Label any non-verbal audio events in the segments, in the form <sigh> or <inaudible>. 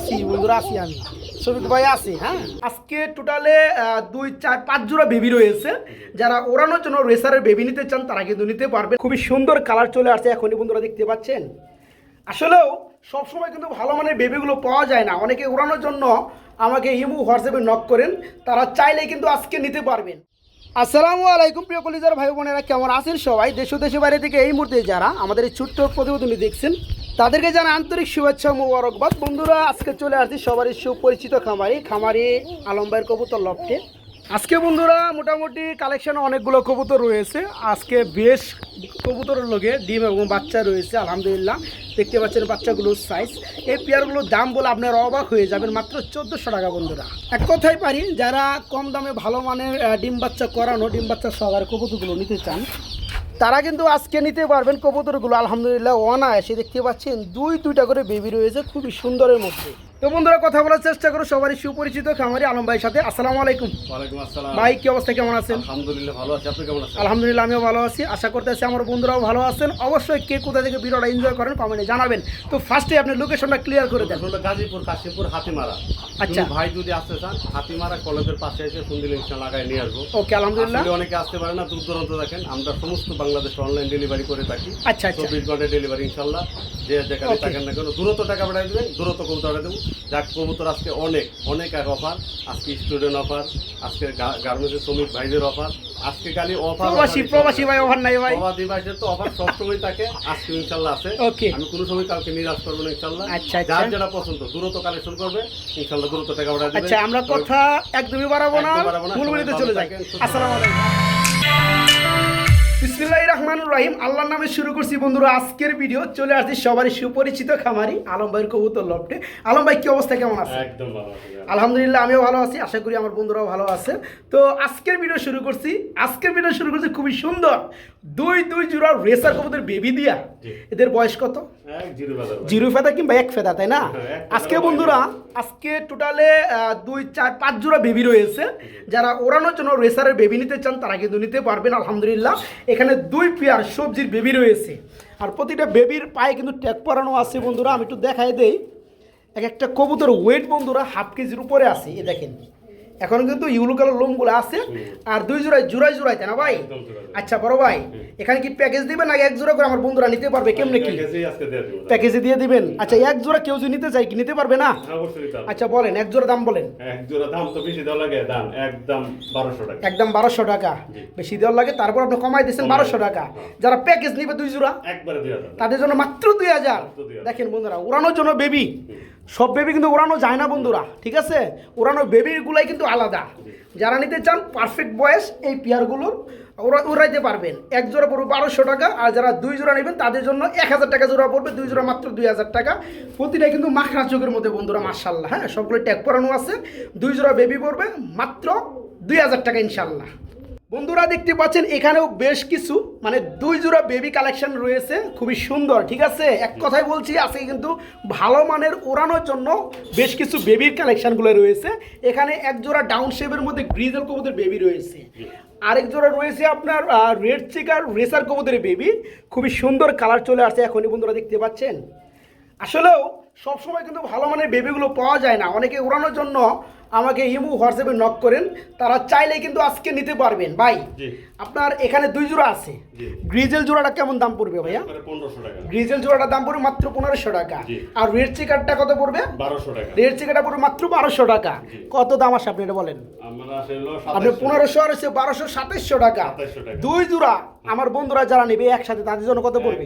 আসি, বন্ধুরা আসি আমি। শফিক ভাই আসি হ্যাঁ? আজকে টোটালে দুই, চার, পাঁচ জোড়া বেবি রয়েছে। যারা ওড়ানোর জন্য রেসারের বেবি নিতে চান, তারা কিন্তু নিতে পারবে খুবই সুন্দর কালার চলে আসছে এখনই, বন্ধুরা দেখতে পাচ্ছেন? আসলেও সবসময় কিন্তু ভালো মানের বেবিগুলো পাওয়া যায় না। অনেকে ওড়ানোর জন্য আমাকে ইমু, হোয়াটসঅ্যাপে নক করেন। তারা চাইলে কিন্তু আজকে নিতে পারবেন। আসসালামু আলাইকুম, প্রিয় কলিজার ভাই বোনেরা কেমন আছেন সবাই? দেশ ও দেশের বাইরে থেকে এই মুহূর্তে যারা আমাদের এই ছোট্ট প্রতিবেদনী দেখছেন তাদেরকে জানা আন্তরিক শুভেচ্ছা মোবারকবাদ। বন্ধুরা, আজকে চলে আসছি সবারই সুপরিচিত খামারি খামারি আলমবাইয়ের কবুতর লফটে আজকে বন্ধুরা, মোটামুটি কালেকশন অনেকগুলো কবুতর রয়েছে। আজকে বেশ কবুতরের লোকে ডিম এবং বাচ্চা রয়েছে, আলহামদুলিল্লাহ। দেখতে পাচ্ছেন বাচ্চাগুলোর সাইজ এই পেয়ারগুলোর দাম বলে আপনারা অবাক হয়ে যাবেন, মাত্র চোদ্দোশো টাকা বন্ধুরা। এক কথাই পারি, যারা কম দামে ভালো মানের ডিম বাচ্চা করানো, ডিম বাচ্চা সবার কবুতরগুলো নিতে চান তারা কিন্তু আজকে নিতে পারবেন কবুতরগুলো। আলহামদুলিল্লাহ অনায়াসে দেখতে পাচ্ছেন। দুই দুইটা করে বেবি রয়েছে, খুবই সুন্দরের মধ্যে। তো বন্ধুরা কথা বলার চেষ্টা করো। সবারই সুপরিচিত খামারি আলম ভাইয়ের সাথে। আসসালামু আলাইকুম। আসসালাম। ভাই কি অবস্থা? কেমন আছেন? আলহামদুলিল্লাহ ভালো আছি। আপনি কেমন আছেন? আলহামদুলিল্লাহ আমিও ভালো আছি। আশা করতেছি আমার বন্ধুরাও ভালো আছেন। অবশ্যই কে কোথা থেকে ভিডিওটা এনজয় করেন কমেন্টে জানাবেন। তো ফার্স্টে আপনি লোকেশনটা ক্লিয়ার করে দেন। গাজীপুর কাশীপুর হাতিমারা। আচ্ছা। ভাই যদি আসতে চান হাতিমারা কলেজের পাশে এসে ফোন দিলে লাগাই নিয়ে আসব। ওকে আলহামদুলিল্লাহ। অনেকে আসতে পারে না দূর দূরান্ত দেখেন। আমরা সমস্ত বাংলাদেশ অনলাইন ডেলিভারি করে থাকি। আচ্ছা আচ্ছা। চব্বিশ ঘণ্টা ডেলিভারি ইনশাল্লাহ। যে যেখানে থাকেন না কেন দূরত্ব টাকা পাঠাই দেবেন দূরত্ব কবুতর দেবো যাক কবুতর আজকে অনেক অনেক এক অফার আজকে স্টুডেন্ট অফার আজকে গার্মেন্টসের শ্রমিক ভাইদের অফার আজকে খালি অফার প্রবাসী প্রবাসী ভাই ওভার নাই ভাই। প্রবাদী ভাইদের তো অফার সবসময় থাকে আজকে ইনশাল্লাহ আছে। Okay. আমি কোনো সময় কাউকে নিরাশ করব না ইনশাল্লাহ। আচ্ছা, আচ্ছা। যার যেটা পছন্দ দূরত্ব কালেকশন করবে ইনশাল্লাহ দূরত্ব টাকা পাঠাই দেবে। আচ্ছা আমরা কথা একদমই বাড়াবো না। মূল চলে যাই। আসসালামু আলাইকুম। বিসমিল্লাহির রহমানুর রহিম। আল্লাহর নামে শুরু করছি বন্ধুরা আজকের ভিডিও। চলে আসছি সবারই সুপরিচিত খামারি আলম ভাইয়ের কবুতর লফটে আলম ভাই কি অবস্থা? কেমন আছে একদম ভালো আছে আলহামদুলিল্লাহ আমিও ভালো আছি। আশা করি আমার বন্ধুরাও ভালো আছে তো আজকের ভিডিও শুরু করছি। আজকের ভিডিও শুরু করছি খুবই সুন্দর। দুই দুই জোড়া রেসার কবুতর বেবি দিয়া। এদের বয়স কত? জিরো ফেদা কিংবা এক ফেদা তাই না? আজকে বন্ধুরা আজকে টোটালে দুই চার পাঁচ জোড়া বেবি রয়েছে। যারা ওড়ানোর জন্য রেসারের বেবি নিতে চান তারা কিন্তু নিতে পারবেন আলহামদুলিল্লাহ। এখানে দুই পেয়ার সবজির বেবি রয়েছে। আর প্রতিটা বেবির পায়ে কিন্তু ট্যাগ পরানো আছে বন্ধুরা আমি একটু দেখাই দেই। এক একটা কবুতর ওয়েট বন্ধুরা হাফ কেজির উপরে আছে এ দেখেন। এখন কিন্তু ইউলো কালার লোমগুলো আছে আর দুই জোড়ায় জোড়ায় জোড়ায় তাই না ভাই? আচ্ছা বড় ভাই এখানে কি প্যাকেজ দিবেন না এক জোড়া করে আমার বন্ধুরা নিতে পারবে? কেমনে কি? প্যাকেজে দিয়ে দিবেন? আচ্ছা এক জোড়া কেউ যদি নিতে চাই কি নিতে পারবে না? হবে। আচ্ছা বলেন এক জোড়া দাম বলেন। এক জোড়া দাম তো বেশি দেওয়া লাগে দাম একদম বারোশো টাকা। একদম বারোশো টাকা। বেশি দেওয়ার লাগে তারপর আপনি কমাই দিচ্ছেন বারোশো টাকা। হ্যাঁ। যারা প্যাকেজ নিবে দুই জোড়া একবারে তাদের জন্য মাত্র দুই হাজার। 2000 দেখেন বন্ধুরা উড়ানোর জন্য বেবি সব বেবি কিন্তু ওড়ানো যায় না বন্ধুরা, ঠিক আছে? ওড়ানো বেবিগুলাই কিন্তু আলাদা। যারা নিতে চান পারফেক্ট বয়স এই পেয়ারগুলোর ওরা উড়াইতে পারবেন। এক জোড়া পড়বে বারোশো টাকা, আর যারা দুই জোড়া নেবেন, তাদের জন্য এক হাজার টাকা জোড়া পড়বে, দুই জোড়া মাত্র দুই হাজার টাকা। প্রতিটা কিন্তু মাখরা চোখের মধ্যে বন্ধুরা মার্শাল্লাহ হ্যাঁ? সবগুলো ট্যাগ পরানো আছে, দুই জোড়া বেবি পড়বে মাত্র দুই হাজার টাকা ইনশাল্লাহ বন্ধুরা দেখতে পাচ্ছেন, এখানেও বেশ কিছু মানে দুই জোড়া বেবি কালেকশন রয়েছে, খুবই সুন্দর, ঠিক আছে? এক কথাই বলছি, আজকে কিন্তু ভালো মানের ওড়ানোর জন্য বেশ কিছু বেবির কালেকশনগুলো রয়েছে। এখানে এক জোড়া ডাউন শেপের মধ্যে গ্রিজেল কবুতর বেবি রয়েছে। আরেক জোড়া রয়েছে আপনার রেড চিকার রেসার কবুতরের বেবি খুবই সুন্দর কালার চলে আসছে এখনই বন্ধুরা দেখতে পাচ্ছেন। আসলেও সবসময় কিন্তু ভালো মানের বেবিগুলো পাওয়া যায় না। অনেকে ওড়ানোর জন্য আমাকে ইমু হোয়াটসঅ্যাপে নক করেন তারা চাইলে কিন্তু আজকে নিতে পারবেন। ভাই আপনার এখানে দুই জোড়া আছে। গ্রিজেল জোড়াটা কেমন দাম পড়বে ভাইয়া? গ্রিজেল জোড়াটার দাম পড়বে মাত্র পনেরোশো টাকা। আর রেড চিকারটা কত পড়বে? বারোশো টাকা। রেড চিকারটা পড়বে মাত্র বারোশো টাকা। কত দাম আসে আপনি এটা বলেন? আপনি পনেরোশো আর হচ্ছে বারোশো সাতাইশশো টাকা। দুই জোড়া আমার বন্ধুরা যারা নেবে একসাথে তাদের জন্য কত পড়বে?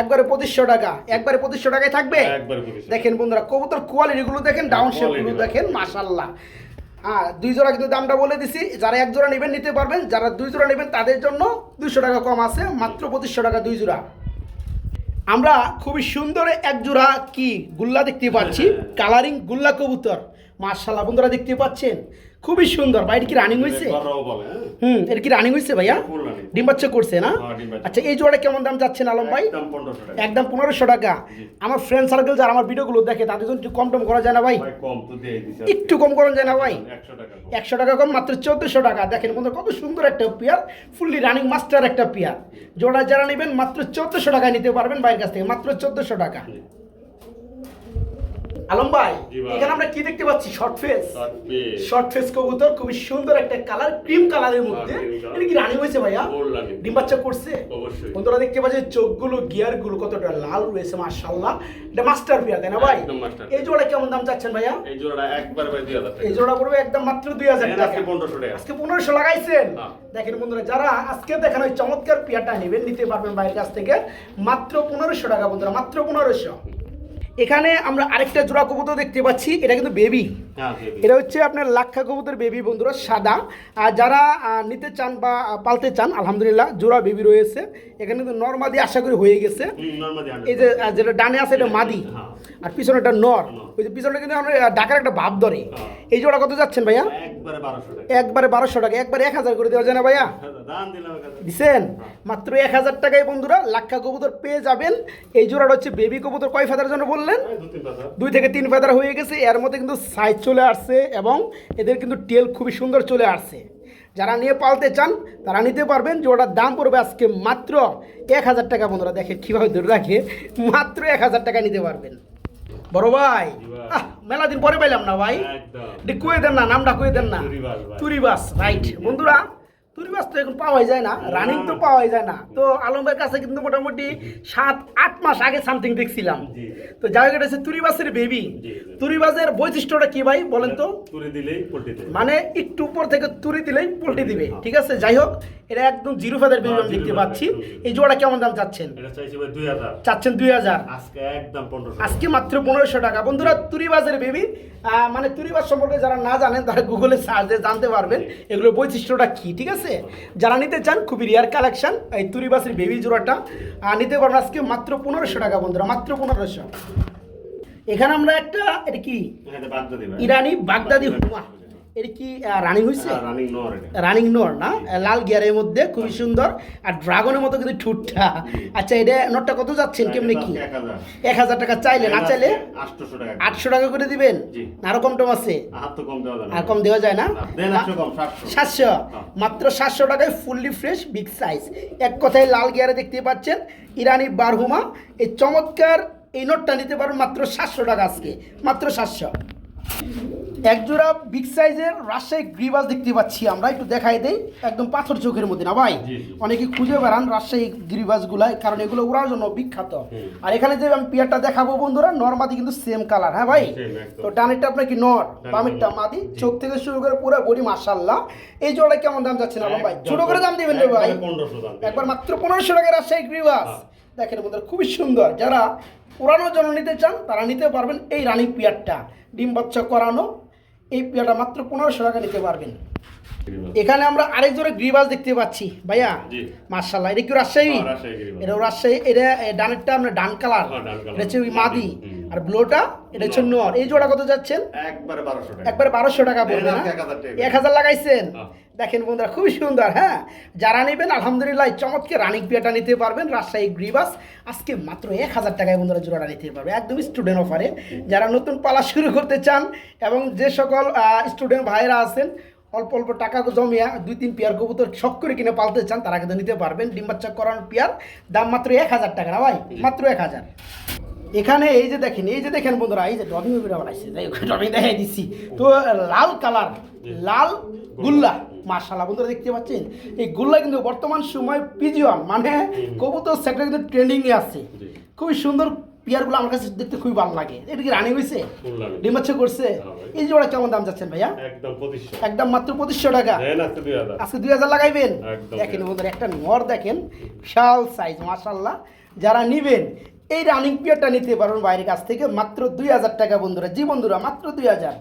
একবারে পঁচিশশো টাকা। একবারে পঁচিশশো টাকায় থাকবে? দেখেন বন্ধুরা কবুতর কোয়ালিটিগুলো দেখেন ডাউন শেপগুলো গুলো। দেখেন মাশাল্লাহ হ্যাঁ দুই জোড়া কিন্তু দামটা বলে দিছি। যারা এক জোড়া নেবেন নিতে পারবেন। যারা দুই জোড়া নেবেন তাদের জন্য দুশো টাকা কম আছে মাত্র পঁচিশশো টাকা দুই জোড়া। আমরা খুবই সুন্দর এক জোড়া কি গুল্লা দেখতে পাচ্ছি। কালারিং গুল্লা কবুতর। মাশাল্লাহ বন্ধুরা দেখতে পাচ্ছেন? খুবই সুন্দর। বাইরে কি রানিং হয়েছে? হ্যাঁ। হুম এর কি রানিং হয়েছে ভাইয়া? ডিম বাচ্চা করছে না? হ্যাঁ। আচ্ছা এই জোড়া কেমন দাম যাচ্ছেন আলম ভাই? একদম পনেরোশো টাকা। টাকা। আমার ফ্রেন্ড সার্কেল যারা আমার ভিডিওগুলো দেখে তাদের জন্য একটু কম টম করা যায় না ভাই? ভাই একটু কম করা যায় না ভাই? একশো টাকা কম। একশো টাকা কম মাত্র চোদ্দশো টাকা। দেখেন বন্ধু কত সুন্দর একটা পেয়ার ফুললি রানিং মাস্টার একটা পেয়ার জোড়া যারা নেবেন মাত্র চোদ্দশো টাকায় নিতে পারবেন ভাইয়ের কাছ থেকে মাত্র চোদ্দশো টাকা। আলম ভাই এখানে আমরা কি দেখতে পাচ্ছি? Short face. শর্ট ফেস কবুতর খুবই সুন্দর একটা কালার ক্রিম কালারের মধ্যে। এটা কি রানী হয়েছে ভাইয়া? ডিম বাচ্চা করছে? বন্ধুরা দেখতে পাচ্ছি চোখগুলো গিয়ারগুলো কতটা লাল রয়েছে মাশাআল্লাহ। এটা মাস্টার পিয়া তাই না ভাই? এই জোড়া কেমন দাম চাচ্ছেন ভাইয়া? এই জোড়াটা একবার ভাই দুই হাজার টাকা। এই জোড়া পড়বে একদম মাত্র দুই হাজার এখানে টাকা। আজকে পনেরোশো টাকা। আজকে পনেরোশো লাগাইছেন। হ্যাঁ। দেখেন বন্ধুরা যারা আজকে দেখেন ওই চমৎকার পিয়াটা নেবেন নিতে পারবেন বাইরের কাছ থেকে। মাত্র পনেরোশো টাকা বন্ধুরা মাত্র পনেরোশো। এখানে আমরা আরেকটা জোড়া কবুতর দেখতে পাচ্ছি এটা কিন্তু বেবি হ্যাঁ এটা হচ্ছে আপনার লাক্ষা কবুতর বেবি বন্ধুরা সাদা। আর যারা নিতে চান বা পালতে চান আলহামদুলিল্লাহ জোড়া বেবি রয়েছে। এখানে কিন্তু নর্মাদি আশা করি হয়ে গেছে। এই যে যেটা ডানে আছে এটা মাদি। হ্যাঁ। আর পিছনে একটা নর। ওই যে পিছনে কিন্তু আমরা ডাকার একটা ভাব ধরে। হ্যাঁ। এই জোড়া কত যাচ্ছেন ভাইয়া? একবারে বারোশো টাকা। একবারে বারোশো টাকা একবারে এক হাজার করে দেওয়া যায় না ভাইয়া। দিছেন? মাত্র এক হাজার টাকায় বন্ধুরা লাক্ষা কবুতর পেয়ে যাবেন। এই জোড়াটা হচ্ছে বেবি কবুতর। কয় ফেদার জন্য বললেন। দুই থেকে তিন ফেদার হয়ে গেছে। এর মধ্যে কিন্তু সাইজ চলে আসছে এবং এদের কিন্তু টেল খুবই সুন্দর চলে আসছে। যারা নিয়ে পালতে চান তারা নিতে পারবেন। জোড়াটার দাম পড়বে আজকে মাত্র এক হাজার টাকা। বন্ধুরা দেখেন কীভাবে ধরে রাখে। মাত্র এক হাজার টাকা নিতে পারবেন। বড় ভাই। মেলা দিন পরে পাইলাম না ভাই। কয়ে দেন না নামটা কয়ে দেন না। তুরিবাস। রাইট বন্ধুরা তুরিবাস তো এখন পাওয়াই যায় না রানিং তো পাওয়াই যায় না। তো আলমের কাছে কিন্তু মোটামুটি সাত আট মাস আগে সামথিং দেখছিলাম। তো যাই হোক এটা হচ্ছে তুরিবাসের বেবি। তুরিবাসের বৈশিষ্ট্যটা কি ভাই বলেন তো। মানে একটু উপর থেকে তুরি দিলেই পোল্ট্রি দিবে ঠিক আছে? যাই হোক এটা একদম জিরো ফেদার বেবি আমি হ্যাঁ, দেখতে পাচ্ছি। এই জোড়া কেমন দাম চাচ্ছেন? চাচ্ছেন দুই হাজার। আজকে মাত্র পনেরোশো টাকা। বন্ধুরা তুরিবাজের বেবি মানে তুরিবাজ সম্পর্কে যারা না জানেন তারা গুগলে সার্চ দিয়ে জানতে পারবেন এগুলোর বৈশিষ্ট্যটা কি ঠিক আছে? যারা নিতে চান খুবই রিয়ার কালেকশন এই তুরিবাসের বেবি জোড়াটা। নিতে পারবেন আজকে মাত্র পনেরোশো টাকা বন্ধুরা মাত্র পনেরোশো। এখানে আমরা একটা এটা কি। ইরানি বাগদাদি হুমা। এটা কি রানিং হয়েছে হ্যাঁ, রানিং নোর না? লাল গিয়ারের মধ্যে খুবই সুন্দর। আর ড্রাগনের মতো কিন্তু ঠুটটা। আচ্ছা এটা নোটটা কত যাচ্ছেন কেমনে কি? এক হাজার। টাকা চাইলে না চাইলে আটশো টাকা করে। দিবেন? আরও কম টম আছে। আর কম দেওয়া যায় না। সাতশো। হ্যাঁ। মাত্র সাতশো টাকায় ফুললি ফ্রেশ বিগ সাইজ। এক কথায় লাল গিয়ারে দেখতে পাচ্ছেন ইরানি বারহুমা। এই চমৎকার এই নোটটা নিতে পারেন মাত্র সাতশো টাকা আজকে। মাত্র সাতশো। একজোড়া বিগ সাইজের রাজশাহী গ্রিবাস দেখতে পাচ্ছি আমরা। একটু দেখাই দেই। একদম পাথর চোখের মধ্যে না ভাই। অনেকে খুঁজে বেড়ান রাজশাহী গিরিবাসগুলা কারণ এগুলো ওড়ার জন্য বিখ্যাত। আর এখানে যে আমি পিয়ারটা দেখাবো বন্ধুরা নর্মাদি কিন্তু সেম কালার হ্যাঁ ভাই? তো ডানেরটা আপনার কি নর? বামেরটা মাদি। চোখ থেকে শুরু করে পুরো বডি মাশাল্লাহ এই জোড়া কেমন দাম যাচ্ছে না ভাই? ছোট করে দাম দিবেন রে ভাই। একবারে 1500 দাম দিবেন। একবার মাত্র পনেরোশো টাকা রাজশাহী গ্রিবাস। দেখেন বন্ধুরা খুবই সুন্দর। যারা পুরানো জন্য নিতে চান তারা নিতে পারবেন এই রানী পিয়ারটা। ডিম বাচ্চা করানো এই পিয়ারটা মাত্র পনেরোশো টাকা নিতে পারবেন। এখানে আমরা আরেক জোড়া গ্রিবাস দেখতে পাচ্ছি ভাইয়া। মার্শাল্লাহ এটা কি রাজশাহী? হ্যাঁ। এটা রাজশাহী এটা ডানেরটা ডান কালার। হ্যাঁ, ডান কালার। এটা হচ্ছে মাদি। আর ব্লোটা এটা হচ্ছে নর এই জোড়া কত যাচ্ছেন? একবারে বারোশো টাকা। একবারে বারোশো টাকা পড়বে দেন না? আজকে 1000 টাকা। এক হাজার লাগাইছেন? হ্যাঁ। দেখেন বন্ধুরা খুবই সুন্দর হ্যাঁ? যারা নেবেন আলহামদুলিল্লাহ এই চমৎকার রানিক পিয়াটা নিতে পারবেন রাজশাহী গ্রিবাস। আজকে মাত্র এক হাজার টাকায় বন্ধুরা জোড়াটা নিতে পারবে একদমই স্টুডেন্ট অফারে যারা নতুন পালা শুরু করতে চান এবং যে সকল স্টুডেন্ট ভাইরা আছেন অল্প অল্প টাকা জমিয়া দুই তিন পেয়ার কবুতর শখ করে কিনে পালতে চান তারা কিন্তু নিতে পারবেন। ডিম বাচ্চা করানোর পেয়ার দাম মাত্র এক হাজার টাকা না ভাই? মাত্র এক হাজার। এখানে এই যে দেখেন এই যে দেখেন বন্ধুরা এই যে ডবি মুভিটা বানাইছে ডবি দেখাই দিচ্ছি। তো লাল কালার লাল গুল্লা। মার্শাল্লাহ বন্ধুরা দেখতে পাচ্ছেন? এই গুল্লা কিন্তু বর্তমান সময় পিজিয়ন মানে কবুতর সেক্টর কিন্তু ট্রেন্ডিংয়ে আছে। খুবই সুন্দর পিয়ারগুলো আমার কাছে দেখতে খুবই ভালো লাগে। এটা কি রানি হয়েছে? Full ডিম বাচ্চা করছে? হ্যাঁ। এই জোড়া কেমন দাম যাচ্ছেন ভাইয়া? একদম মাত্র পঁচিশশো টাকা। আজকে দুই হাজার। লাগাইবেন? দেখেন বন্ধুরা একটা নর দেখেন বিশাল সাইজ মার্শাল্লাহ যারা নিবেন এই রানিং পিয়ারটা নিতে পারবেন বাইরের কাছ থেকে মাত্র দুই হাজার টাকা বন্ধুরা। জি বন্ধুরা মাত্র দুই হাজার।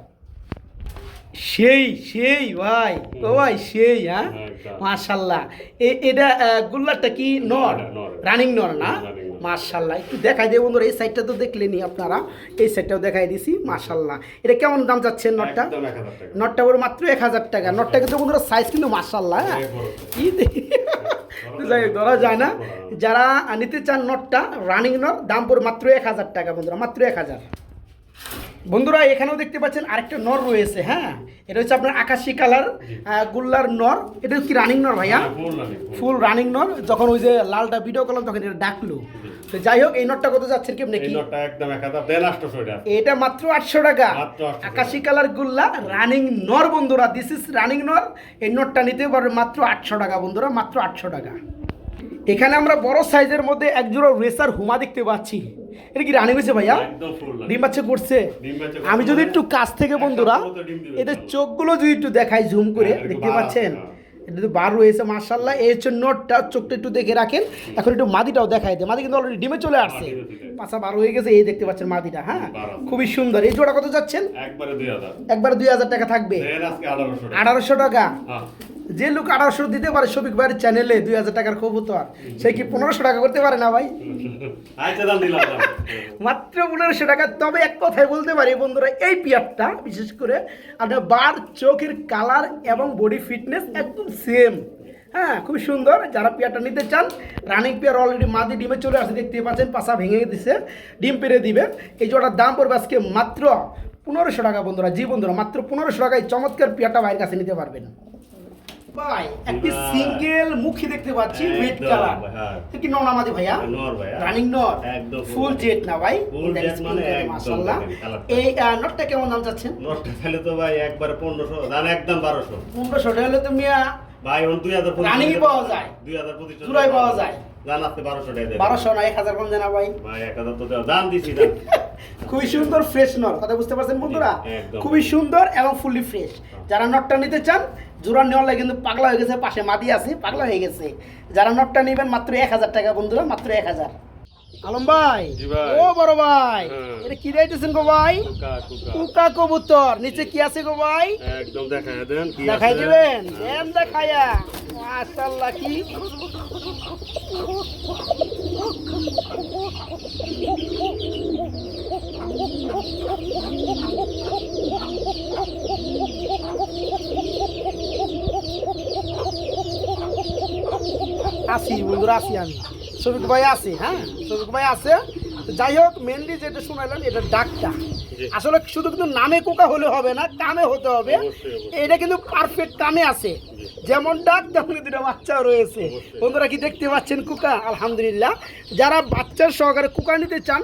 সেই সেই ভাই ও ভাই সেই হ্যাঁ? একদম। মাশাল্লাহ। এ- এটা গুল্লারটা কি নর? রানিং নর না। মাশাল্লাহ। একটু দেখাই দিয়ে বন্ধুরা এই সাইডটা তো দেখলেনি আপনারা। এই সাইডটাও দেখাই দিছি মাশাল্লাহ। এটা কেমন দাম যাচ্ছে নটটা। নটটা ওর মাত্র এক হাজার টাকা। নটটা কিন্তু বন্ধুরা সাইজ কিন্তু মার্শাল্লাহ হ্যাঁ? কি যাই ধরা যায় না। যারা নিতে চান নটটা রানিং নট দাম পড়ে মাত্র এক হাজার টাকা বন্ধুরা মাত্র এক হাজার। বন্ধুরা এখানেও দেখতে পাচ্ছেন আরেকটা নর রয়েছে হ্যাঁ? এটা হচ্ছে আপনার আকাশি কালার গুল্লার নর। এটা কি রানিং নর ভাইয়া? হ্যাঁ, ফুল। ফুল রানিং নর। যখন ওই যে লালটা ভিডিও করলাম তখন এটা ডাকলো। তো যাই হোক এই নটটা কত যাচ্ছে কেমনে কি? এটা মাত্র আটশো টাকা। আকাশি কালার গুল্লা রানিং নর বন্ধুরা দিস ইজ রানিং নর। এই নটটা নিতে পারবে মাত্র আটশো টাকা বন্ধুরা মাত্র আটশো টাকা। এখানে আমরা বড় সাইজের মধ্যে একজোড়া রেসার হুমা দেখতে পাচ্ছি। এটা কি রানিং হয়েছে ভাইয়া? ডিম বাচ্চা করছে? আমি যদি মানে একটু কাছ থেকে বন্ধুরা। এদের চোখগুলো যদি একটু দেখাই জুম করে হ্যাঁ, দেখতে পাচ্ছেন? হ্যাঁ। এটা তো বার রয়েছে মার্শাল্লাহ এই হচ্ছে নোটটা চোখটা একটু দেখে রাখেন। এখন একটু মাদিটাও দেখাই দেয়। মাদি কিন্তু অলরেডি ডিমে চলে আসছে। পাশা বার হয়ে গেছে এই দেখতে পাচ্ছেন মাদিটা হ্যাঁ? খুবই সুন্দর। এই জোড়া কত যাচ্ছেন? একবারে দুই হাজার। টাকা থাকবে। আঠারোশো টাকা। আঠারোশো টাকা। হ্যাঁ। যে লোক আঠারোশো দিতে পারে শফিক ভাইয়ের চ্যানেলে দুই হাজার টাকার কবুতর সে কি পনেরোশো টাকা করতে পারে না ভাই? আচ্ছা। মাত্র পনেরোশো টাকা। তবে এক কথায় বলতে পারি বন্ধুরা এই পিয়ারটা বিশেষ করে আপনার বার চোখের কালার এবং বডি ফিটনেস একদম সেম হ্যাঁ খুব সুন্দর। যারা পেয়ারটা নিতে চান রানিং পেয়ার অলরেডি মাদি ডিমে চলে আসে দেখতে পাচ্ছেন পাশা ভেঙে দিছে ডিম পেরে দিবে। এই জোড়ার দাম পড়বে আজকে মাত্র পনেরোশো টাকা বন্ধুরা। জি বন্ধুরা মাত্র পনেরোশো টাকায় চমৎকার পেয়ারটা বাইরের কাছে নিতে পারবেন। ভাই একটি সিঙ্গেল মুখী দেখতে পাচ্ছি রেড কালার হ্যাঁ। কি ননামাদি ভাইয়া? নর ভাইয়া। রানিং নট একদম ফুল জেট না ভাই। Full jet মানে মাশাআল্লাহ। এই নটটা কেমন দাম চাচ্ছেন? নটটা তাহলে তো ভাই একবারে পনেরোশো দাম একদম বারোশো। পনেরোশো টাকা হলে তো মিয়া ভাই দুই হাজার পঁচিশ পাওয়া যায়। দুই হাজার পঁচিশ পাওয়া যায়। আসতে বারোশো টাকা দেবে। বারোশো না এক হাজার কম জানা ভাই। ভাই এক হাজার তো দাম দিছি দাম। <laughs> খুবই সুন্দর ফ্রেশ নট কথা বুঝতে পারছেন বন্ধুরা? খুবই সুন্দর এবং ফুলি ফ্রেশ যারা নটটা নিতে চান জোড়া নেওয়ার লাগে কিন্তু পাগলা হয়ে গেছে পাশে মাদি আছে পাগলা হয়ে গেছে। যারা নটটা নেবেন মাত্র এক হাজার টাকা বন্ধুরা মাত্র এক হাজার। আলম ভাই ও বড় ভাই হ্যাঁ। এটা কি দিতেছেন গো ভাই? কুকা কবুতর নিচে কি আছে গো ভাই? একদম দেখায় দেন কি দেখাই দিবেন? হ্যাঁ। দেন দেখায়া। মাশাআল্লাহ কি? আসি বন্ধুরা আসি আমি। শফিক ভাই আছে হ্যাঁ? শফিক ভাই আছে। যাই হোক মেনলি যেটা শোনালেন এটা ডাকটা। আসলে শুধু কিন্তু নামে কোকা হলে হবে না কামে হতে হবে। এটা কিন্তু পারফেক্ট কামে আছে। যেমন ডাক তেমন দুটো বাচ্চাও রয়েছে। বন্ধুরা কি দেখতে পাচ্ছেন কুকা? আলহামদুলিল্লাহ। যারা বাচ্চার সহকারে কুকা নিতে চান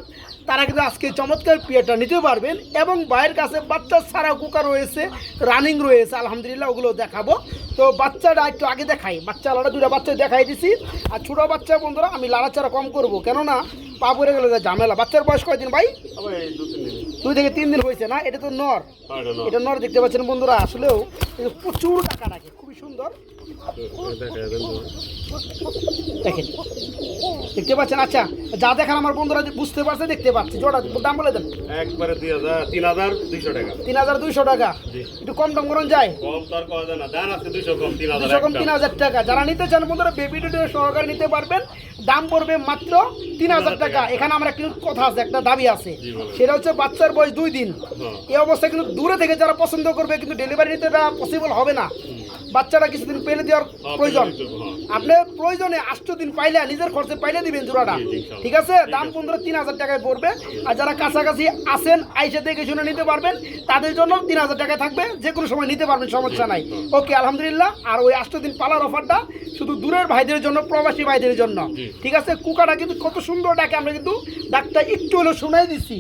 তারা কিন্তু আজকে চমৎকার পিয়াটা নিতে পারবেন এবং বাইরের কাছে বাচ্চা ছাড়া কুকার রয়েছে রানিং রয়েছে আলহামদুলিল্লাহ ওগুলো দেখাবো। তো বাচ্চাটা একটু আগে দেখাই বাচ্চা আলাদা দুটা বাচ্চা দেখাই দিছি। আর ছোটো বাচ্চা বন্ধুরা আমি লাড়াচাড়া কম করব কেননা পা পড়ে গেলে যা ঝামেলা। বাচ্চার বয়স কয়দিন ভাই। দুই থেকে তিন দিন হয়েছে না? এটা তো নর। হ্যাঁ, এটা নর। দেখতে পাচ্ছেন বন্ধুরা আসলেও প্রচুর টাকা রাখে খুবই সুন্দর। দেখেন। দেখতে পাচ্ছেন? আচ্ছা যা দেখান আমার বন্ধুরা বুঝতে পারছে দেখতে পাচ্ছে। জোড়া দাম বলে দেন। একবারে দুই হাজার তিন হাজার দুইশো টাকা। তিন হাজার দুইশো টাকা। একটু কম দাম করুন যায় কম তো আর কওয়া যায় না। দাম আছে দুইশো কম তিন হাজার দুশো কম তিন হাজার টাকা। যারা নিতে চান বন্ধুরা বেবি ডুডে সহকারে নিতে পারবেন। দাম পড়বে মাত্র তিন হাজার টাকা। এখানে আমার একটা কথা আছে একটা দাবি আছে। সেটা হচ্ছে বাচ্চার বয়স দুই দিন। হ্যাঁ। এই অবস্থায় কিন্তু দূরে থেকে যারা পছন্দ করবে কিন্তু ডেলিভারি নিতে পসিবল হবে না। বাচ্চাটা কিছুদিন পেলে দেওয়ার হ্যাঁ, প্রয়োজন। হ্যাঁ। আপনি প্রয়োজনে আষ্ট দিন পাইলে নিজের খরচে পাইলে দিবেন জোড়াটা। ঠিক আছে? দাম পনেরো তিন হাজার টাকায় পড়বে। আর যারা কাছাকাছি আসেন আইসে দেখে শুনে নিতে পারবেন। তাদের জন্য তিন হাজার টাকায় থাকবে। যে কোনো সময় নিতে পারবেন সমস্যা নাই। ওকে আলহামদুলিল্লাহ। আর ওই আষ্ট দিন পালার অফারটা শুধু দূরের ভাইদের জন্য প্রবাসী ভাইদের জন্য। ঠিক আছে? কুকাটা কিন্তু কত সুন্দর ডাকে আমরা কিন্তু ডাকটা একটু হলেও শোনাই দিচ্ছি।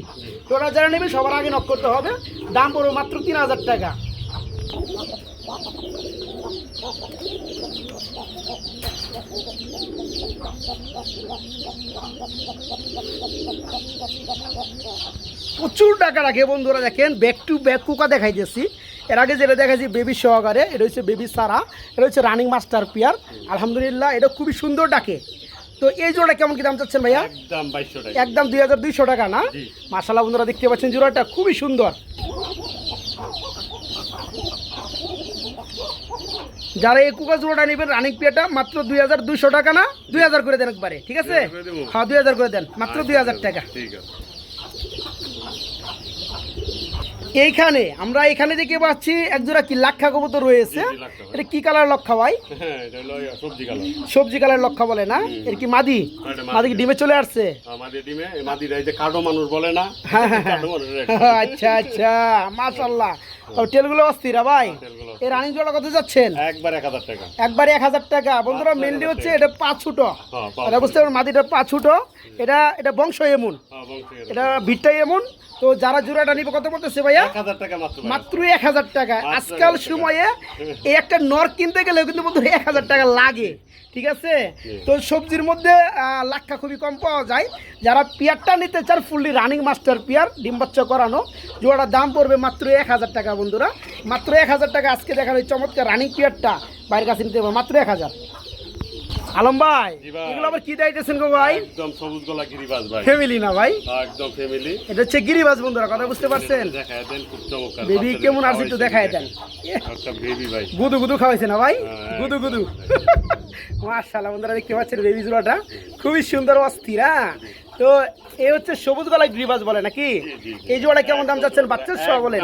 তো ওরা যারা নেবে সবার আগে নক করতে হবে। দাম পড়বে মাত্র তিন হাজার টাকা। প্রচুর টাকা রাখে বন্ধুরা দেখেন ব্যাক টু ব্যাক কুকা দেখাইতেছি। এর আগে যেটা দেখাইছি বেবি সহকারে এটা হচ্ছে বেবি সারা এটা হচ্ছে রানিং মাস্টার পিয়ার আলহামদুলিল্লাহ এটা খুবই সুন্দর ডাকে। তো এই জোড়া কেমন কি দাম চাচ্ছেন ভাইয়া? একদম বাইশশো টাকা। একদম দুই হাজার দুইশো টাকা না? জি। মাসাল্লাহ বন্ধুরা দেখতে পাচ্ছেন জোড়াটা খুবই সুন্দর। যারা এই কুকা জোড়াটা নেবেন রানিং পিয়াটা মাত্র দুই হাজার দুইশো টাকা না? দুই হাজার করে দেন একবারে ঠিক আছে? 2000 হ্যাঁ দুই হাজার করে দেন মাত্র দুই হাজার টাকা। ঠিক আছে। এইখানে আমরা এখানে দেখতে পাচ্ছি একজোড়া কি লাক্ষা কবুতর রয়েছে। এটা কি কালার লক্ষা ভাই? <laughs> হ্যাঁ সবজি কালার। লক্ষা বলে না? এর কি মাদি? মাদি। কি ডিমে চলে আসছে? কাটো মানুষ বলে না <laughs> হ্যাঁ, হ্যাঁ। আচ্ছা আচ্ছা মাশাল্লাহ টেলগুলো অস্থিরা ভাই। এই রানিং জোড়া কত যাচ্ছেন? একবার এক হাজার টাকা। একবারে এক হাজার টাকা। বন্ধুরা মেনলি হচ্ছে এটা পাঁচ ছুটো। এটা বুঝতে পারবেন মাদিটা পাঁচ ছুটো। এটা এটা বংশ এমন। এটা ভিটটাই এমন। তো যারা জোড়াটা নিবে কত বলতেছে ভাইয়া? মাত্র এক হাজার টাকা। আজকাল সময়ে এই একটা নর কিনতে গেলেও কিন্তু বন্ধু এক হাজার টাকা লাগে। ঠিক আছে? তো সবজির মধ্যে লাক্ষা খুবই কম পাওয়া যায়। যারা পিয়ারটা নিতে চান ফুললি রানিং মাস্টার পিয়ার ডিম বাচ্চা করানো জোড়াটার দাম পড়বে মাত্র এক হাজার টাকা বন্ধুরা। মাত্র এক হাজার টাকা আজকে ওই চমৎকার রানিং পিয়ারটা। বাইরের কাছে নিতে হবে মাত্র এক হাজার। আলম ভাই এগুলো আবার কি দাইতেছেন গো ভাই? একদম সবুজ গলা গিরিবাজ ভাই। ফ্যামিলি না ভাই? একদম ফ্যামিলি এটা হচ্ছে গিরিবাজ বন্ধুরা কথা বুঝতে পারছেন? দেখায় দেন খুব চমৎকার। বেবি কেমন আছে একটু খাওয়াইছে, দেখায় দেন। একটা বেবি ভাই। গুদু গুদু খাওয়াইছে না ভাই? হ্যাঁ, গুদু গুদু। মাশাআল্লাহ বন্ধুরা দেখতে পাচ্ছেন বেবি জোড়াটা খুবই সুন্দর অস্থিরা হ্যাঁ? তো এই হচ্ছে সবুজ গলায় গ্রিবাজ বলে নাকি। এই জোড়া কেমন দাম যাচ্ছেন বাচ্চার সহ বলেন।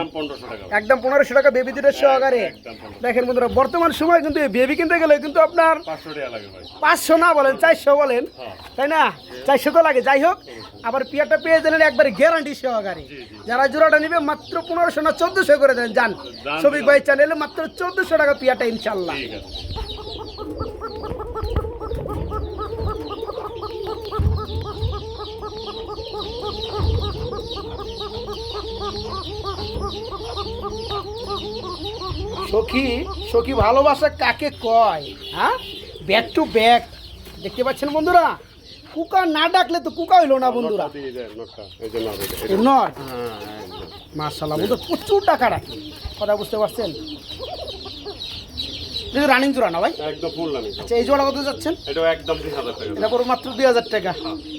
একদম পনেরোশো টাকা। বেবি দুধের সহকারে। দেখেন বন্ধুরা বর্তমান সময় কিন্তু বেবি কিনতে গেলে কিন্তু আপনার পাঁচশো না বলেন চারশো বলেন। হ্যাঁ। তাই না? চারশো তো লাগে। যাই হোক আবার পিয়ারটা পেয়ে দিলেন একবারে গ্যারান্টি সহকারে। যারা জোড়াটা নিবে মাত্র পনেরোশো না চোদ্দশো করে দেন যান। সবিক যান। ভাই চ্যানেলে মাত্র চোদ্দশো টাকা পিয়ারটা ইনশাল্লাহ। সখী সখী ভালোবাসা কাকে কয় হ্যাঁ? ব্যাক টু ব্যাক দেখতে পাচ্ছেন বন্ধুরা? কুকা না ডাকলে তো কুকা হইল না বন্ধুরা। নোট, এটা- এটা-। মার্শাল্লাহ বন্ধু প্রচুর টাকা রাখে। কথা বুঝতে পারছেন? রানিং জোড়া না ভাই? একদম ফুল নামি আচ্ছা এই জোড়া কত যাচ্ছেন? এটাও একদম টাকা এটা পড়ো মাত্র দুই হাজার টাকা।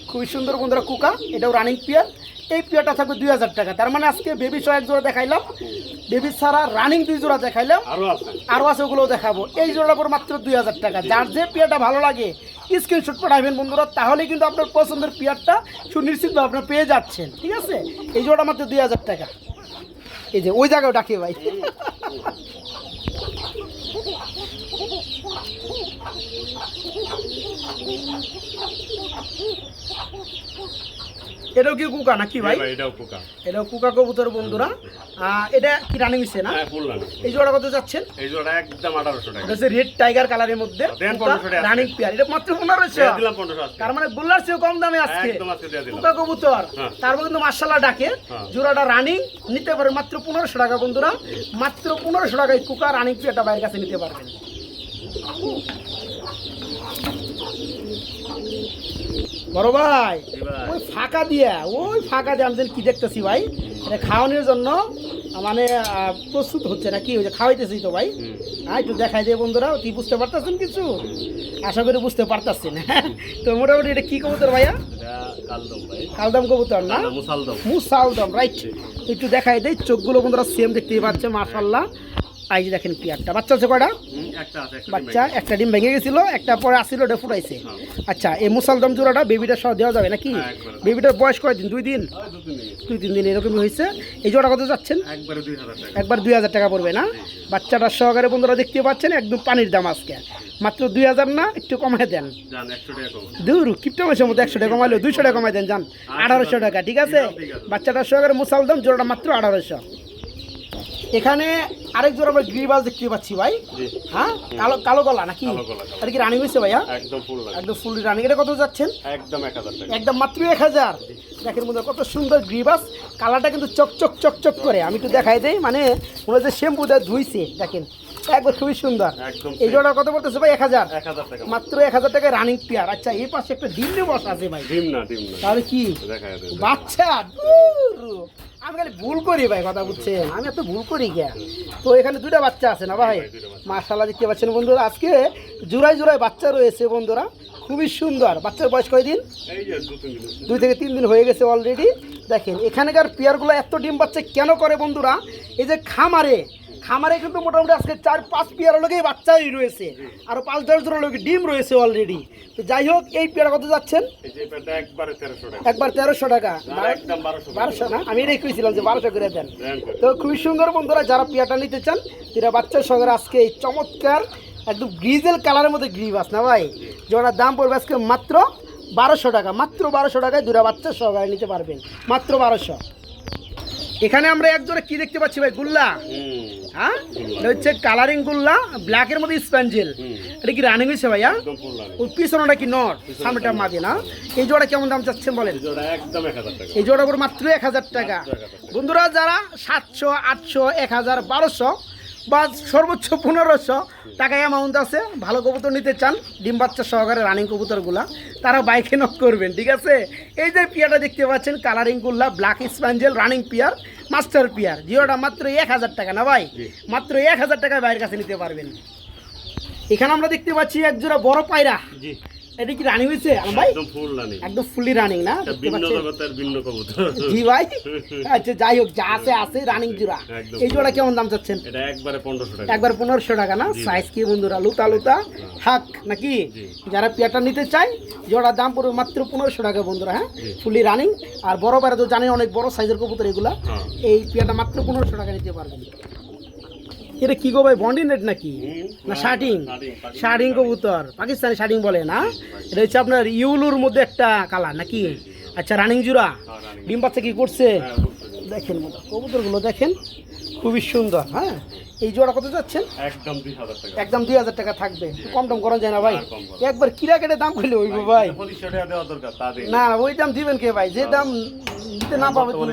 খুবই সুন্দর বন্ধুরা কুকা। এটাও রানিং পিয়ার এই পিয়ারটা থাকবে দুই হাজার টাকা। তার মানে আজকে বেবি সহ এক জোড়া দেখাইলাম। বেবি ছাড়া রানিং দুই জোড়া দেখাইলাম। আরও আছে। আরও আছে ওগুলো দেখাবো। এই জোড়াটা পর মাত্র দুই হাজার টাকা। যার যে পেয়ারটা ভালো লাগে স্ক্রিনশট পাঠাবেন বন্ধুরা। তাহলে কিন্তু আপনার পছন্দের পেয়ারটা সুনিশ্চিতভাবে আপনার পেয়ে যাচ্ছেন। ঠিক আছে? এই জোড়া মাত্র দুই হাজার টাকা। এই যে ওই জায়গায় ডাকে ভাই। এটাও কি কুকা নাকি ভাই? ভাই এটাও এটাও কুকা কবুতর বন্ধুরা। এটা কি রানিং হচ্ছে না? হ্যাঁ এই জোড়া কত যাচ্ছেন এই জোড়া একদম আঠারোশো টাকা। এটা রেড টাইগার কালারের মধ্যে। রানিং পেয়ার এটা মাত্র পনেরোশো। দিয়ে দিলাম পনেরোশো আজকে। তার মানে গোল্লার চেয়েও কম দামে আজকে। একদম আজকে দিয়ে দিলাম। কুকা কবুতর। হ্যাঁ। তারপর কিন্তু মার্শাল্লাহ ডাকে। হ্যাঁ। জোড়াটা রানিং নিতে পারেন মাত্র পনেরোশো টাকা বন্ধুরা। মাত্র পনেরোশো টাকায় কুকা রানিং পেয়ারটা বাইরের কাছে নিতে পারবেন। বড় ভাই ওই ফাঁকা দিয়া ওই ফাঁকা দিয়ে আমি কি দেখতেছি ভাই? এটা খাওয়ানোর জন্য মানে প্রস্তুত হচ্ছে না কি হয়েছে খাওয়াইতেছি তো ভাই। হ্যাঁ একটু দেখাই দিয়ে বন্ধুরা কি বুঝতে পারতেছেন কিছু? আশা করি বুঝতে পারতেছেন। <laughs> তো মোটামুটি এটা কি কবুতর ভাইয়া? কালদম কবুতর না? মুসালদম। মুসালদম রাইট একটু দেখাই দেয় চোখগুলো বন্ধুরা সেম দেখতেই পাচ্ছে মাশাল্লাহ এই যে দেখেন পিয়ারটা বাচ্চা আছে কয়টা? বাচ্চা একটা ডিম ভেঙে গেছিল একটা পরে আসছিল ওটা ফুটাইছে। হ্যাঁ। আচ্ছা এই মুসালদম জোড়াটা বেবিটা সহ দেওয়া যাবে নাকি? হ্যাঁ। বেবিটার বয়স কয়দিন? দুই দিন। দুই তিন দিন এরকমই হয়েছে। এই জোড়া কত যাচ্ছেন? একবারে দুই হাজার টাকা। পড়বে না? বাচ্চাটার সহকারে বন্ধুরা দেখতে পাচ্ছেন একদম পানির দাম আজকে। মাত্র দুই হাজার না একটু কমায় দেন। দূর কিপটা মাসের মধ্যে একশো টাকা কমাইলো দুইশো টাকা কমাই দেন যান আঠারোশো টাকা ঠিক আছে? ঠিক আছে। বাচ্চাটার সহকারে মুসালদম জোড়াটা মাত্র আঠারোশো। এখানে আরেক জোড়া আমরা গ্রিবাস দেখতে পাচ্ছি ভাই। হ্যাঁ? কালো কালো গলা নাকি? আর কি রানিং হয়েছে ভাইয়া? একদম ফুল একদম ফুল রানিং এটা কত যাচ্ছেন? একদম এক হাজার একদম মাত্র এক হাজার। দেখেন মধ্যে কত সুন্দর গ্রিবাস কালারটা কিন্তু চকচক চকচক করে। আমি একটু দেখাই দেই। মানে মনে হচ্ছে শ্যাম্পু দিয়ে ধুইছে। দেখেন একবার খুবই সুন্দর। এই জোড়া কত বলতেছে ভাই? এক হাজার। টাকা। মাত্র এক হাজার টাকায় রানিং পেয়ার আচ্ছা এই পাশে একটা ডিম বস আছে ভাই। ডিম না ডিম না। তাহলে কি? বাচ্চা। আমি খালি ভুল করি ভাই কথা বুঝছেন? আমি এত ভুল করি কে তো এখানে দুটা বাচ্চা আছে না ভাই? মার্শাল্লাহ দেখতে পাচ্ছেন বন্ধুরা আজকে জোড়ায় জোড়ায় বাচ্চা রয়েছে বন্ধুরা খুবই সুন্দর। বাচ্চার বয়স কয়দিন? দুই থেকে তিন দিন হয়ে গেছে অলরেডি দেখেন এখানকার পেয়ারগুলো এত ডিম বাচ্চা কেন করে বন্ধুরা? এই যে খামারে খামারে কিন্তু মোটামুটি আজকে চার পাঁচ পেয়ার লোকেই বাচ্চাই রয়েছে। আর পাঁচ দশ জন লোক ডিম রয়েছে অলরেডি তো যাই হোক এই পেয়ারা কত যাচ্ছেন? একবারে তেরোশো টাকা। বারোশো না? আমি এটাই কইছিলাম যে বারোশো করে দেন। তো খুবই সুন্দর বন্ধুরা যারা পিয়াটা নিতে চান তারা বাচ্চার সঙ্গে আজকে এই চমৎকার একদম গ্রিজেল কালারের মধ্যে গ্রিবাস না ভাই? যেটার দাম পড়বে আজকে মাত্র বারোশো টাকা। মাত্র বারোশো টাকায় দুটা বাচ্চার সহকারে নিতে পারবেন। মাত্র বারোশো। এখানে আমরা একজোড়া কি দেখতে পাচ্ছি ভাই? গুল্লা। হ্যাঁ? এটা হচ্ছে কালারিং গুল্লা ব্ল্যাকের মধ্যে স্প্যাঞ্জেল এটা কি রানিং হয়েছে ভাইয়া? ওর পিছনটা কি নট সামনেটা মাঝে না? এই জোড়া কেমন দাম চাচ্ছেন বলেন? এই জোড়া মাত্র এক হাজার টাকা। মাত্র 1000 টাকা। বন্ধুরা যারা সাতশো আটশো এক হাজার বারোশো বা সর্বোচ্চ পনেরোশো টাকা অ্যামাউন্ট আছে। ভালো কবুতর নিতে চান ডিম বাচ্চা সহকারে রানিং কবুতরগুলা তারা বাইকে নক করবেন ঠিক আছে? এই যে পিয়ারটা দেখতে পাচ্ছেন কালারিংগুলা black spangle running pair master pair জিওটা মাত্র এক হাজার টাকা না ভাই? মাত্র এক হাজার টাকায় বাইরের কাছে নিতে পারবেন। এখানে আমরা দেখতে পাচ্ছি একজোড়া বড় পায়রা। জি। এটা কি রানিং হয়েছে? ভাই? একদম ফুল একদম রানিং না? ভিন্ন জগতের ভিন্ন কবুতর। জি ভাই। আচ্ছা যাই হোক যা আছে আছে রানিং জোড়া। এই জোড়া কেমন দাম চাচ্ছেন? এটা একবারে পনেরোশো টাকা। একবার পনেরোশো টাকা না? সাইজ কি বন্ধুরা? লুতা লুতা? থাক নাকি? যারা পেয়ারটা নিতে চায় জোড়ার দাম পড়বে মাত্র পনেরোশো টাকা বন্ধুরা হ্যাঁ? জি। ফুলি রানিং আর বড় বেড়া তো জানেন অনেক বড় সাইজের কবুতর এগুলা। হ্যাঁ। এই পেয়ারটা মাত্র পনেরোশো টাকা নিতে পারবেন। এটা কি গো ভাই বন্ডি রেট নাকি? না শার্টিং? শার্টিং, শার্টিং। কবুতর পাকিস্তানি শার্টিং বলে না? এটা হচ্ছে আপনার ইউলুর মধ্যে একটা কালার নাকি? আচ্ছা রানিং জুরা? হ্যাঁ, ডিম বাচ্চা কি করছে? হ্যাঁ, দেখেন মতো কবুতরগুলো দেখেন। খুবই সুন্দর হ্যাঁ? এই জোড়া কত যাচ্ছেন? একদম দুই হাজার টাকা। একদম দুই হাজার টাকা থাকবে। কম টম করা যায় না ভাই। একবার কিরা কেটে দাম করলে ওইব ভাই না ওই দাম দিবেন কে ভাই? যে দাম দিতে না পাবে তুমি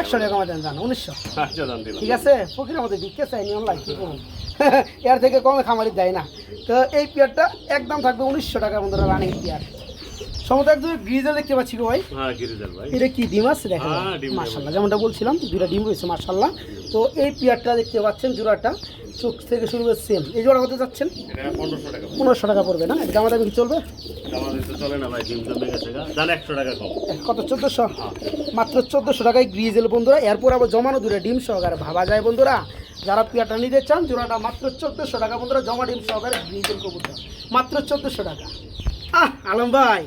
একশো টাকা জান উনিশশো। আচ্ছা ঠিক আছে? ফকিরের মধ্যে বিকতে চাইনি অনলাইন কি করুন <laughs> এর থেকে কমে খামারি দেয় না। তো এই পেয়ারটা একদম থাকবে উনিশশো টাকা বন্ধুরা রানিং পেয়ার একদম গ্রিজে দেখতে পাচ্ছি ভাই? হ্যাঁ গিরিজাল ভাই। এটা কি ডিম আছে? দেখা হ্যাঁ, যেমনটা বলছিলাম দুটা ডিম রয়েছে তো এই পেয়ারটা দেখতে পাচ্ছেন জোড়াটা চোখ থেকে শুরু করে সেম। এই জোড়া কত যাচ্ছেন? এটা পনেরোশো টাকা। পড়বে না? কি চলবে? কত? চোদ্দোশো? মাত্র চোদ্দোশো টাকায় গ্রিজেল বন্ধুরা এরপর আবার জমানো দুটো ডিম সহকারে ভাবা যায় বন্ধুরা। যারা পেয়ারটা নিতে চান জোড়াটা মাত্র চোদ্দোশো টাকা বন্ধুরা জমা ডিম সহকারে গ্রিজেল কবুতর। মাত্র চোদ্দোশো টাকা। আলম ভাই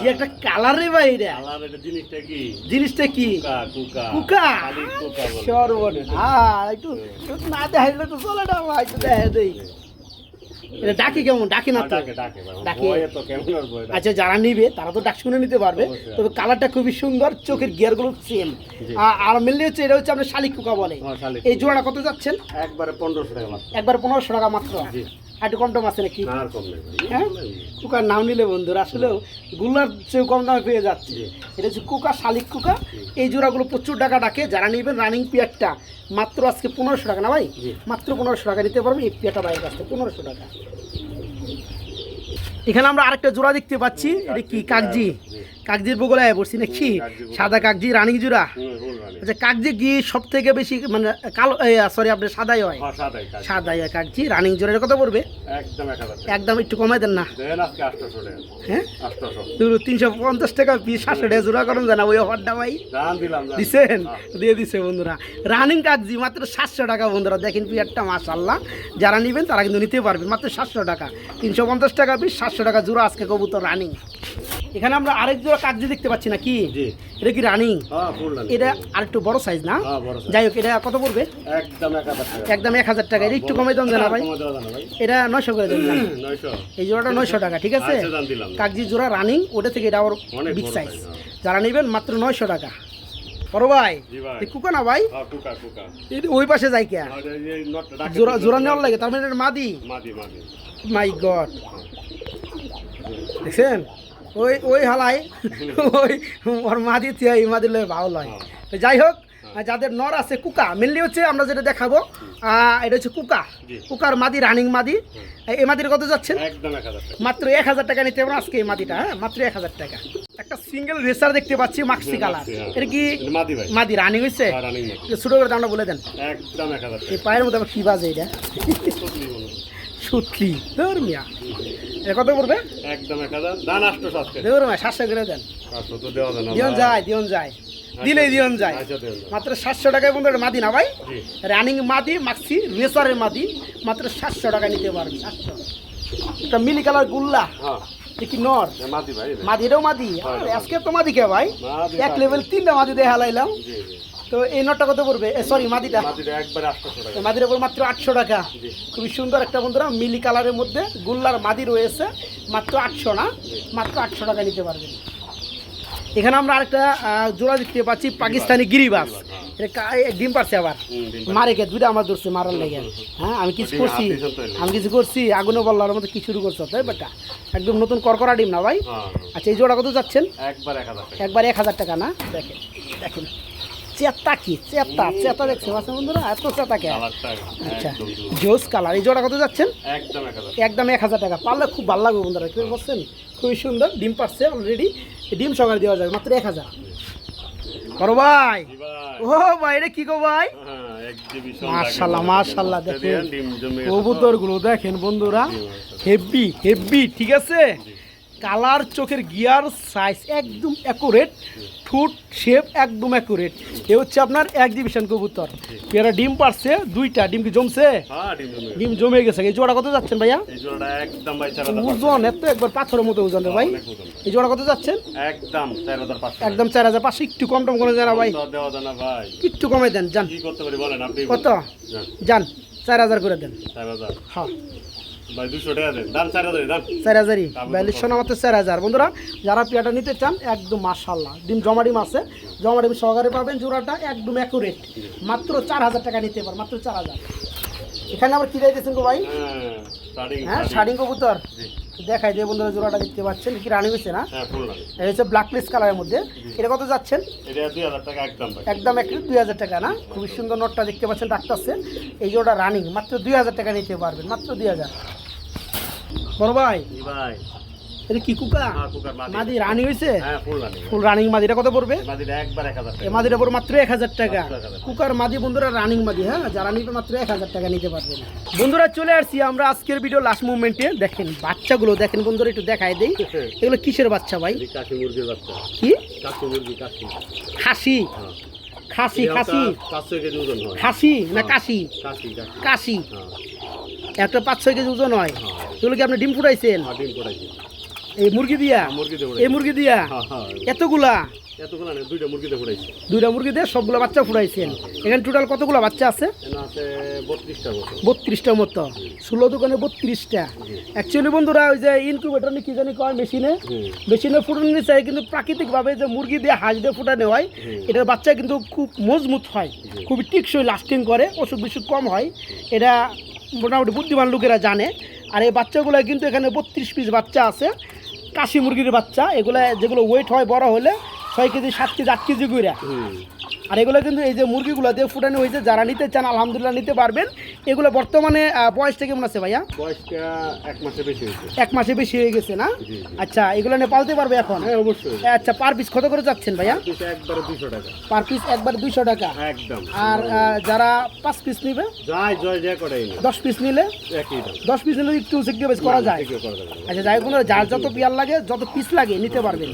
জি একটা কালার রে ভাই এটা। জিনিসটা কি? জিনিসটা কি? কুকা কুকা। হ্যাঁ একটু না দেখাইলে তো চলে না ভাই একটু দেখা দেই। এটা ডাকি কেমন? ডাকি না হ্যাঁ, ডাকে ডাকে। আচ্ছা যারা নিবে তারা তো ডাক শুনে নিতে পারবে। তবে কালারটা খুবই সুন্দর চোখের গিয়ারগুলো সেম। আর মেনলি হচ্ছে এটা হচ্ছে আপনার শালিক কুকা বলে। হ্যাঁ, এই জোড়াটা কত যাচ্ছেন? একবারে পনেরোশো টাকা মাত্র। একবার পনেরোশো টাকা মাত্র। একটু কম টম আছে নাকি? হ্যাঁ? কুকার নাম নিলে বন্ধুরা আসলেও গুলার চেয়েও কম দামে পেয়ে যাচ্ছে। এটা হচ্ছে কুকা শালিক কুকা এই জোড়াগুলো প্রচুর টাকা ডাকে যারা নেবেন রানিং পিয়ারটা মাত্র আজকে পনেরোশো টাকা না ভাই। মাত্র পনেরোশো টাকা নিতে পারবেন এই পিয়ারটা বাইরের কাছ থেকে পনেরোশো টাকা। এখানে আমরা আরেকটা জোড়া দেখতে পাচ্ছি এটা কি কাগজি। কাগজির বগলায় পড়ছি নাকি? সাদা কাগজি রানিং জোড়া। আচ্ছা কাগজি কি সব থেকে বেশি মানে কালো সরি আপনার সাদাই হয়? হ্যাঁ, সাদাই হয় কাগজি রানিং জোরের কথা পড়বে একদম একটু কমাই দেন না। হ্যাঁ? তিনশো পঞ্চাশ টাকা পিস সাতশো টাকা জোড়া করেন জানা ওই অফারটা ভাই। দিছেন? হ্যাঁ। দিয়ে দিছে বন্ধুরা। রানিং কাগজি মাত্র সাতশো টাকা বন্ধুরা। দেখেন পিয়ারটা মাশাল্লাহ যারা নেবেন তারা কিন্তু নিতে পারবে। মাত্র সাতশো টাকা। তিনশো পঞ্চাশ টাকা পিস সাতশো টাকা জোড়া আজকে কবুতর রানিং এখানে আমরা আরেক জোড়া কাগজি দেখতে পাচ্ছি না কি? এটা কি রানিং এটা ফুল আরেকটু বড় সাইজ না? হ্যাঁ। যাই হোক এটা কত পড়বে? একদম এক হাজার টাকা। এটা একটু কমে দেন জানা ভাই? এটা নয়শো করে দেন এই জোড়াটা নয়শো টাকা ঠিক আছে? কাগজি জোড়া রানিং ওটা থেকে এটা আবার বিগ সাইজ হ্যাঁ। যারা নেবেন মাত্র নয়শো টাকা। বড় ভাই ভাই। এই কুকা না ভাই? হ্যাঁ, ওই পাশে যাই কে? জোড়া জোড়া নেওয়ার লাগে তার মানে মাদি। মাই গড দেখছেন? ওই ওই হালাই ওই ওর মাদি থেকে এই মাদি লয়ে ভালো লয় তো যাই হোক যাদের নর আছে কুকা মেনলি হচ্ছে আমরা যেটা দেখাবো এটা হচ্ছে কুকা। কুকার মাদি রানিং মাদি। এই মাদির কত যাচ্ছেন। মাত্র এক হাজার টাকা নিতে পারব আজকে এই মাদিটা হ্যাঁ মাত্র এক হাজার টাকা। একটা সিঙ্গেল রেসার দেখতে পাচ্ছি মাক্সি কালার হ্যাঁ। এটা কি মাদি রানিং হয়েছে হ্যাঁ। ছোটো করে দামটা বলে দেন। এই পায়ের মধ্যে আবার কি বাজে এটা। সুতলি ধর মিয়া এ কত পড়বে? একদম এক হাজার। দান আটশো সাতকে ধর মিয়া সাতশো করে দেন। আটশো তো দেওয়া যায় দিয়ন যায় দিয়ন যায়। দিলেই দিয়ন যায়। আচ্ছা মাত্র সাতশো টাকায় বন্ধু এটা মাদি না ভাই? রানিং মাদি মাক্সি রেসারের মাদি মাত্র সাতশো টাকা নিতে পারবেন সাতশো। এটা মিলি কালার গুল্লা। হ্যাঁ। দেখি নর? মাদি ভাই মাদি। এটাও মাদি। হ্যাঁ, আজকে তো মাদি কে ভাই? এক লেভেল তিনটা মাদি জি জি। তো এই নটটা কত পড়বে? সরি মাদিটা। মাদিটা উপর মাত্র আটশো টাকা। খুবই সুন্দর একটা বন্ধুরা মিলি কালারের মধ্যে গুল্লার মাদি রয়েছে মাত্র আটশো না? মাত্র আটশো টাকা নিতে পারবেন। এখানে আমরা আরেকটা জোড়া দেখতে পাচ্ছি পাকিস্তানি গিরিবাস। এ, ডিম পারছে আবার। মারে কে? দুইটা আমার ধরছে মারার লেগে। হ্যাঁ আমি কিছু করছি। আমি কিছু করছি আগুনে বললার মধ্যে কি শুরু করছ তাই? বেটা একদম নতুন করকরা ডিম না ভাই? হ্যাঁ। আচ্ছা এই জোড়া কত যাচ্ছেন? একবার এক হাজার টাকা। একবার এক হাজার টাকা না? দেখেন দেখেন। চেতা কি? চেতা চেতা দেখছে বাচ্চা বন্ধুরা? এত চেতা কে? আচ্ছা জোস। কালার। এই জোড়া কত যাচ্ছেন? একদম এক হাজার। টাকা। পারলে খুব ভালো লাগবে বন্ধুরা কি বলছেন খুবই সুন্দর ডিম পারছে অলরেডি ডিম সকালে দেওয়া যাবে মাত্র এক হাজার। বড় ভাই। ও ভাই এটা কি গো ভাই? হ্যাঁ মাশাল্লাহ। মাশাল্লাহ, দেখেন। দিয়ে ডিম জমে গেছে। তো। কবুতরগুলো দেখেন বন্ধুরা হেভি হেভি ঠিক আছে? কালার চোখের গিয়ার সাইজ একদম অ্যাকুরেট ঠুট শেপ একদম অ্যাকুরেট এ হচ্ছে আপনার এক্সিবিশন কবুতর। এরা ডিম পারছে দুইটা। ডিম কি জমছে? হ্যাঁ ডিম জমে গেছে। এই জোড়া কত যাচ্ছেন ভাইয়া? ওজন এত একবার পাথরের মতো ওজন রে ভাই। এই জোড়া কত যাচ্ছেন? একদম একদম চার হাজার পাঁচশো। একটু কম টম করে যান ভাই। যায় না ভাই। একটু কমে দেন যান। কি করতে পারি বলেন আপনি কত? যান, চার হাজার করে দেন। হ্যাঁ। চার হাজার হাজারই। বিয়াল্লিশশো না চার হাজার। বন্ধুরা যারা পেয়াটা নিতে চান একদম ডিম জমা ডিম আছে। জমা ডিম সহকারে পাবেন জোড়াটা একদম অ্যাকুরেট মাত্র চার হাজার টাকা নিতে পার মাত্র চার হাজার। এখানে আবার কি দিতেছেন গো ভাই? হ্যাঁ স্টার্টিং হ্যাঁ শাড়ি। কবুতর? দেখাই দিয়ে বন্ধুরা জোড়াটা দেখতে পাচ্ছেন কি রানি হয়েছে না? হ্যাঁ এটা হচ্ছে ব্ল্যাক লিস্ট কালারের মধ্যে। এটা কত যাচ্ছেন? একদম একটু দুই হাজার টাকা না? খুবই সুন্দর নোটটা দেখতে পাচ্ছেন ডাক্তারছে এই জোড়া রানিং মাত্র দুই হাজার টাকা নিতে পারবেন মাত্র দুই হাজার। বড় ভাই? ভাই। এটা কি কুকা হ্যাঁ মাদি মাদি রানি হয়েছে হ্যাঁ ফুল রানিং মাদি এটা কত পড়বে? মাদিটা মাত্র এক হাজার টাকা। কুকার মাদি বন্ধুরা রানিং মাদি হ্যাঁ? যারা নিবে মাত্র এক হাজার টাকা নিতে পারবেন বন্ধুরা চলে আসছি আমরা আজকের ভিডিও লাস্ট মুভমেন্টে দেখেন বাচ্চাগুলো দেখেন বন্ধুরা একটু দেখাই দেই। <laughs> এগুলো কিসের বাচ্চা ভাই? কি? কাশি কাশি। খাসি? হ্যাঁ। খাসি খাসি। হয়। খাসি না কাশি? কাশি হ্যাঁ। একটা পাঁচ ছয় কেজি ওজন হয়। হ্যাঁ। এগুলো কি আপনি ডিম ফুটাইছেন? ডিম করাইছি এই মুরগি দিয়া? মুরগি দেবো এই মুরগি দিয়া? হ্যাঁ হ্যাঁ এতগুলা? না দুইটা মুরগি দেবো ফুটাইছি দুইটা মুরগি দিয়ে সবগুলো বাচ্চা ফুটাইছেন এখানে টোটাল কতগুলো বাচ্চা আছে? আছে মতো। ষোলো দোকানে বত্রিশটা। অ্যাকচুয়ালি বন্ধুরা ওই যে ইনকিউবেটর কি জানি কয় মেশিনে? মেশিনে ফুটানো নিচে কিন্তু প্রাকৃতিকভাবে যে মুরগি দিয়ে হাঁস দিয়ে ফুটানো হয়। এটার বাচ্চা কিন্তু খুব মজবুত হয়। খুবই টিকসই লাস্টিং করে ওষুধ বিষুধ কম হয়। এটা মোটামুটি বুদ্ধিমান লোকেরা জানে। আর এই বাচ্চাগুলো কিন্তু এখানে বত্রিশ পিস বাচ্চা আছে। কাশি মুরগির বাচ্চা, এগুলো যেগুলো ওয়েট হয় বড় হলে ছয় কেজি, সাত কেজি, আট কেজি করে আর এগুলো কিন্তু এই যে মুরগিগুলো দিয়ে ফুটানো হয়েছে যারা নিতে চান আলহামদুলিল্লাহ নিতে পারবেন। এগুলো বর্তমানে বয়সটা কেমন আছে ভাইয়া? বয়সটা এক মাসে বেশি হয়েছে। এক মাসে বেশি হয়ে গেছে না। আচ্ছা এগুলো নিয়ে পালতে পারবে এখন? হ্যাঁ অবশ্যই। আচ্ছা পার পিস কত করে যাচ্ছেন ভাইয়া? একবারে দুশো টাকা। পার পিস একবার দুইশো টাকা। একদম। আর যারা পাঁচ পিস নিবে? যাই জয় জয় করাই দশ পিস নিলে? দশ পিস নিলে একটু সেক্রিফাইস করা যায়। আচ্ছা যাই কোনো যার যত পিয়ার লাগে যত পিস লাগে নিতে পারবেন।